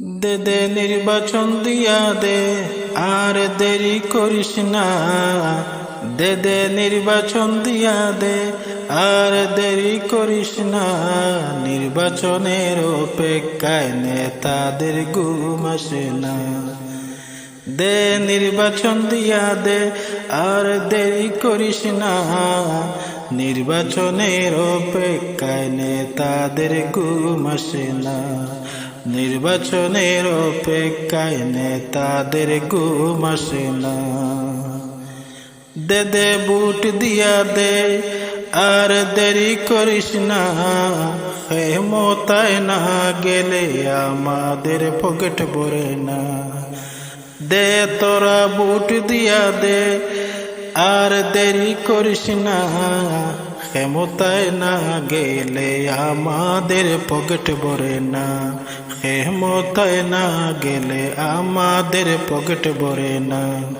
দে দে নির্বাচন দিয়া দে, আর দেরি করিস না। দে দে নির্বাচন দিয়া দে, আর দেরি করিস না। নির্বাচনের অপেক্ষায় নেতাদের ঘুম আসে না। দে নির্বাচন দিয়া দে, আর দেরি করিস না। নির্বাচনের অপেক্ষায় নেতাদের ঘুম আসে না। নির্বাচনের অপেক্ষায় নেতাদের ঘুম আসে না। দে দে বুট দিয়া দে, আর দেরি করিস না। হেমতায় না গেলে আমাদের পকেট ভরে না। দে, তোরা বুট দিয়া দে, আর দেরি করিস না। হেমতায় না গেলে আমাদের পকেট ভরে না। হেমতায় না গেলে আমাদের পকেট ভরে না।